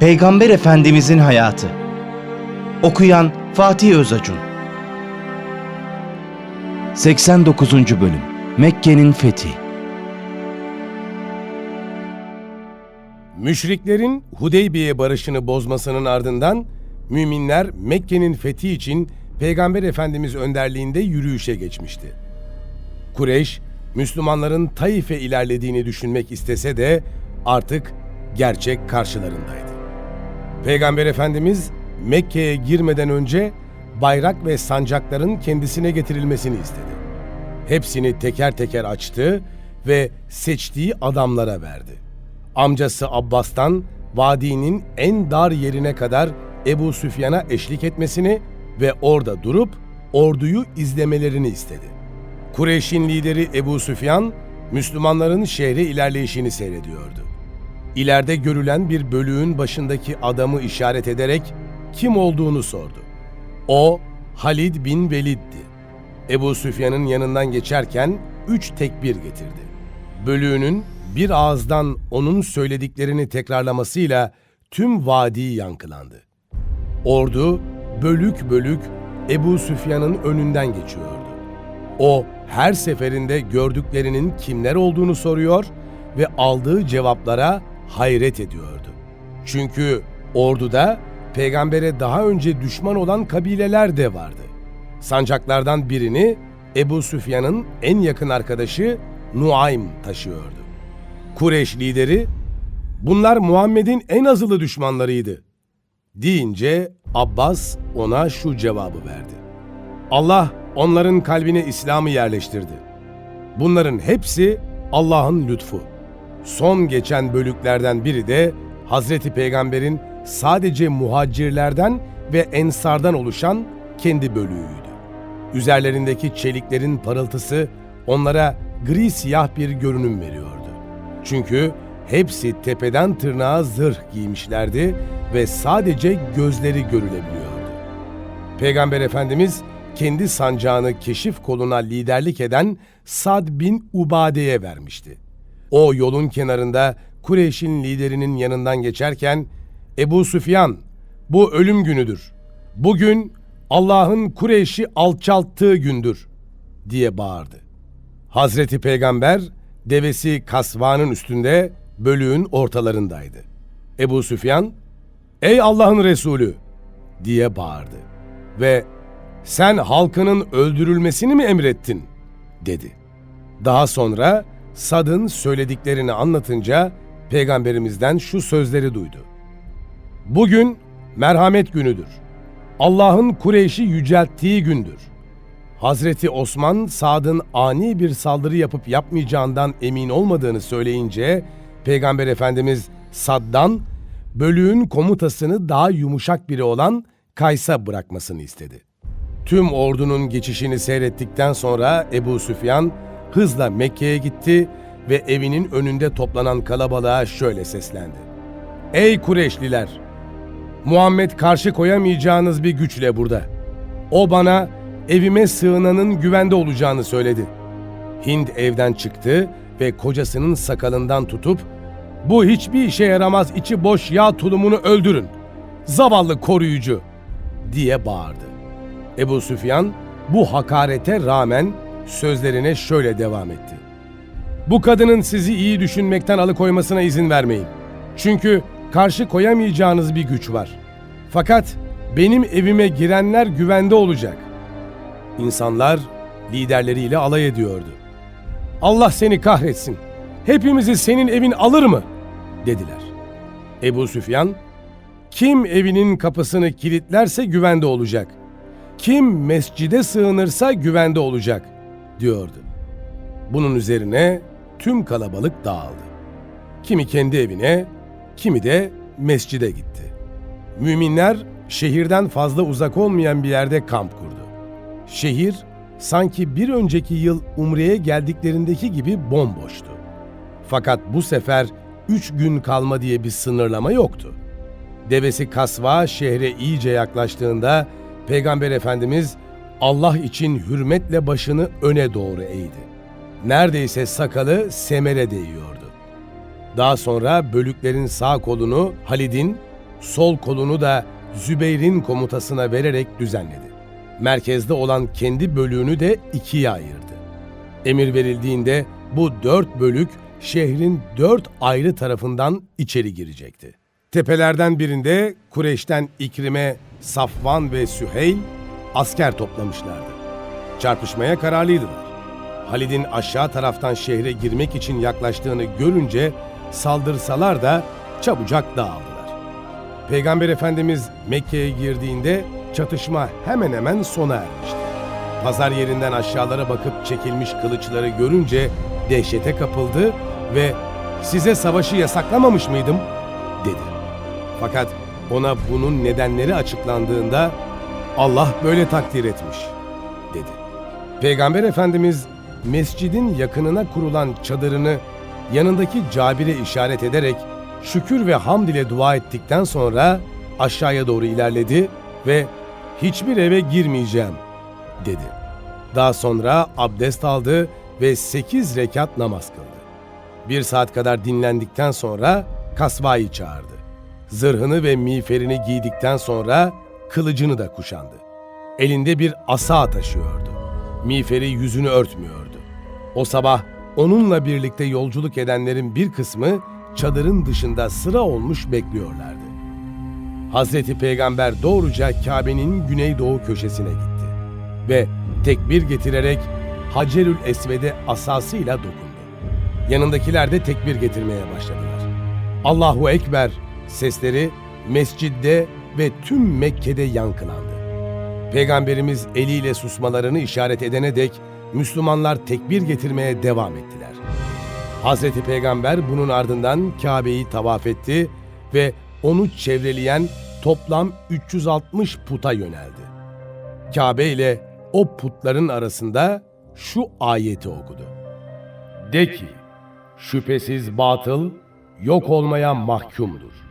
Peygamber Efendimizin hayatı. Okuyan Fatih Özacun. 89. bölüm. Mekke'nin fethi. Müşriklerin Hudeybiye barışını bozmasının ardından müminler Mekke'nin fethi için Peygamber Efendimiz önderliğinde yürüyüşe geçmişti. Kureyş, Müslümanların Taif'e ilerlediğini düşünmek istese de artık gerçek karşılarındaydı. Peygamber Efendimiz Mekke'ye girmeden önce bayrak ve sancakların kendisine getirilmesini istedi. Hepsini teker teker açtı ve seçtiği adamlara verdi. Amcası Abbas'tan vadinin en dar yerine kadar Ebu Süfyan'a eşlik etmesini ve orada durup orduyu izlemelerini istedi. Kureyş'in lideri Ebu Süfyan, Müslümanların şehre ilerleyişini seyrediyordu. İleride görülen bir bölüğün başındaki adamı işaret ederek kim olduğunu sordu. O Halid bin Velid'di. Ebu Süfyan'ın yanından geçerken üç tekbir getirdi. Bölüğünün bir ağızdan onun söylediklerini tekrarlamasıyla tüm vadi yankılandı. Ordu bölük bölük Ebu Süfyan'ın önünden geçiyordu. O her seferinde gördüklerinin kimler olduğunu soruyor ve aldığı cevaplara hayret ediyordu. Çünkü orduda peygambere daha önce düşman olan kabileler de vardı. Sancaklardan birini Ebu Süfyan'ın en yakın arkadaşı Nuaym taşıyordu. Kureyş lideri, bunlar Muhammed'in en azılı düşmanlarıydı deyince Abbas ona şu cevabı verdi. Allah onların kalbine İslam'ı yerleştirdi. Bunların hepsi Allah'ın lütfu. Son geçen bölüklerden biri de Hazreti Peygamber'in sadece muhacirlerden ve ensardan oluşan kendi bölüğüydü. Üzerlerindeki çeliklerin parıltısı onlara gri siyah bir görünüm veriyordu. Çünkü hepsi tepeden tırnağa zırh giymişlerdi ve sadece gözleri görülebiliyordu. Peygamber Efendimiz kendi sancağını keşif koluna liderlik eden Sad bin Ubade'ye vermişti. O yolun kenarında Kureyş'in liderinin yanından geçerken Ebu Süfyan bu ölüm günüdür. Bugün Allah'ın Kureyş'i alçalttığı gündür diye bağırdı. Hazreti Peygamber devesi kasvanın üstünde bölüğün ortalarındaydı. Ebu Süfyan, ''Ey Allah'ın Resulü!'' diye bağırdı ve ''Sen halkının öldürülmesini mi emrettin?'' dedi. Daha sonra Sad'ın söylediklerini anlatınca Peygamberimizden şu sözleri duydu. Bugün merhamet günüdür. Allah'ın Kureyş'i yücelttiği gündür. Hazreti Osman Sad'ın ani bir saldırı yapıp yapmayacağından emin olmadığını söyleyince Peygamber Efendimiz Sad'dan bölüğün komutasını daha yumuşak biri olan Kays'a bırakmasını istedi. Tüm ordunun geçişini seyrettikten sonra Ebu Süfyan hızla Mekke'ye gitti ve evinin önünde toplanan kalabalığa şöyle seslendi. Ey Kureyşliler! Muhammed karşı koyamayacağınız bir güçle burada. O bana evime sığınanın güvende olacağını söyledi. Hind evden çıktı ve kocasının sakalından tutup bu hiçbir işe yaramaz içi boş yağ tulumunu öldürün. Zavallı koruyucu diye bağırdı. Ebu Süfyan bu hakarete rağmen sözlerine şöyle devam etti. Bu kadının sizi iyi düşünmekten alıkoymasına izin vermeyin. Çünkü karşı koyamayacağınız bir güç var. Fakat benim evime girenler güvende olacak. İnsanlar liderleriyle alay ediyordu. Allah seni kahretsin. Hepimizi senin evin alır mı? dediler. Ebu Süfyan, kim evinin kapısını kilitlerse güvende olacak. Kim mescide sığınırsa güvende olacak diyordu. Bunun üzerine tüm kalabalık dağıldı. Kimi kendi evine, kimi de mescide gitti. Müminler şehirden fazla uzak olmayan bir yerde kamp kurdu. Şehir sanki bir önceki yıl Umre'ye geldiklerindeki gibi bomboştu. Fakat bu sefer üç gün kalma diye bir sınırlama yoktu. Devesi Kasva şehre iyice yaklaştığında Peygamber Efendimiz Allah için hürmetle başını öne doğru eğdi. Neredeyse sakalı semere değiyordu. Daha sonra bölüklerin sağ kolunu Halid'in, sol kolunu da Zübeyir'in komutasına vererek düzenledi. Merkezde olan kendi bölüğünü de ikiye ayırdı. Emir verildiğinde bu dört bölük şehrin dört ayrı tarafından içeri girecekti. Tepelerden birinde Kureyş'ten İkrim'e, Safvan ve Süheyl asker toplamışlardı. Çarpışmaya kararlıydılar. Halid'in aşağı taraftan şehre girmek için yaklaştığını görünce saldırsalar da çabucak dağıldılar. Peygamber Efendimiz Mekke'ye girdiğinde çatışma hemen hemen sona ermişti. Pazar yerinden aşağılara bakıp çekilmiş kılıçları görünce dehşete kapıldı ve size savaşı yasaklamamış mıydım? dedi. Fakat ona bunun nedenleri açıklandığında Allah böyle takdir etmiş dedi. Peygamber Efendimiz mescidin yakınına kurulan çadırını yanındaki Cabir'e işaret ederek şükür ve hamd ile dua ettikten sonra aşağıya doğru ilerledi ve hiçbir eve girmeyeceğim dedi. Daha sonra abdest aldı ve sekiz rekat namaz kıldı. Bir saat kadar dinlendikten sonra kasvayı çağırdı. Zırhını ve miğferini giydikten sonra kılıcını da kuşandı. Elinde bir asa taşıyordu. Miğferi yüzünü örtmüyordu. O sabah onunla birlikte yolculuk edenlerin bir kısmı çadırın dışında sıra olmuş bekliyorlardı. Hazreti Peygamber doğruca Kabe'nin güneydoğu köşesine gitti ve tekbir getirerek Hacerül Esved'e asasıyla dokundu. Yanındakiler de tekbir getirmeye başladılar. Allahu Ekber sesleri mescidde ve tüm Mekke'de yankılandı. Peygamberimiz eliyle susmalarını işaret edene dek Müslümanlar tekbir getirmeye devam ettiler. Hazreti Peygamber bunun ardından Kabe'yi tavaf etti ve onu çevreleyen toplam 360 puta yöneldi. Kabe ile o putların arasında şu ayeti okudu. De ki, şüphesiz batıl yok olmaya mahkumdur.